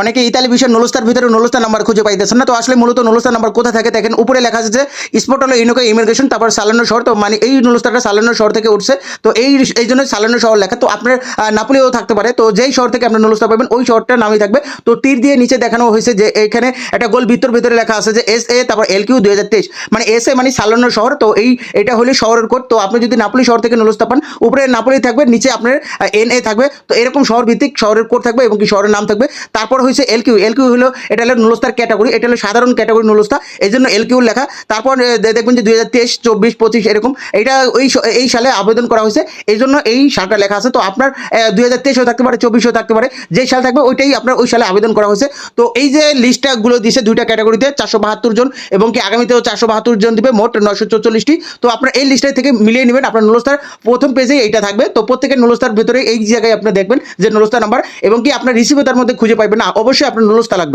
অনেকে ইতালি বিষয়ের নলস্তার ভিতরে নলস্তার নাম্বার খুঁজে পাইতেছেন না। তো আসলে মূলত নলস্তার নাম্বার কোথায় থাকে দেখেন? উপরে লেখা আছে যে স্পট হলো ইউনোকে ইমিগ্রেশন, তারপর সালানো শহর। তো মানে এই নলস্তারটা সালানো শহর থেকে উঠছে। তো এই এই জন্য সালানো শহর লেখা। তো আপনার নাপোলিও থাকতে পারে। তো যেই শহর থেকে আপনার নলস্তার পাবেন, ওই শহরটার নামই থাকবে। তো তীর দিয়ে নিচে দেখানো হয়েছে যে, এখানে একটা গোল ভিতর ভিতরে লেখা আছে যে, এস এ, তারপর এল কিউ দুই হাজার তেইশ। মানে এস এ মানে সালানো শহর। তো এই, এটা হলে শহরের কোড। তো আপনি যদি নাপোলি শহর থেকে নলস্তা পান, উপরে নাপোলি থাকবে, নিচে আপনার এন এ থাকবে। তো এরকম শহর ভিত্তিক শহরের কোড থাকবে এবং কি শহরের নাম থাকবে। তারপর হয়েছে এল কিউ এল কিউ হলো এটা হলো নুলস্তার ক্যাটাগরি, এটা হলো সাধারণ ক্যাটাগরি নুলস্তা। এই জন্য এল কিউ লেখা তারপর দেখবেন যে দুই হাজার তেইশ, চব্বিশ, পঁচিশ এরকম। এটা ওই এই সালে আবেদন করা হয়েছে এই জন্য এই সালটা লেখা আছে। তো আপনার দুই হাজার তেইশও থাকতে পারে চব্বিশও থাকতে পারে। যে সাল থাকবে, ওইটাই আপনার ওই সালে আবেদন করা হয়েছে তো এই যে লিস্টটাগুলো দিয়েছে দুইটা ক্যাটাগরিতে, চারশো বাহাত্তর জন, এবং কি আগামীতেও চারশো বাহাত্তর জন দিবে, মোট নশো চৌচল্লিশটি। তো আপনার এই লিস্টটা থেকে মিলিয়ে নেবেন আপনার নুলস্তার। প্রথম পেজেই এইটা থাকবে। তো প্রত্যেকের নুলস্তার ভিতরে এই জায়গায় আপনি দেখবেন যে নুলস্তার নাম্বার, এবং কি আপনার রিসিভে তার মধ্যে খুঁজে পাইবেন না। অবশ্যই আপনার নুলস্তা লাগবে।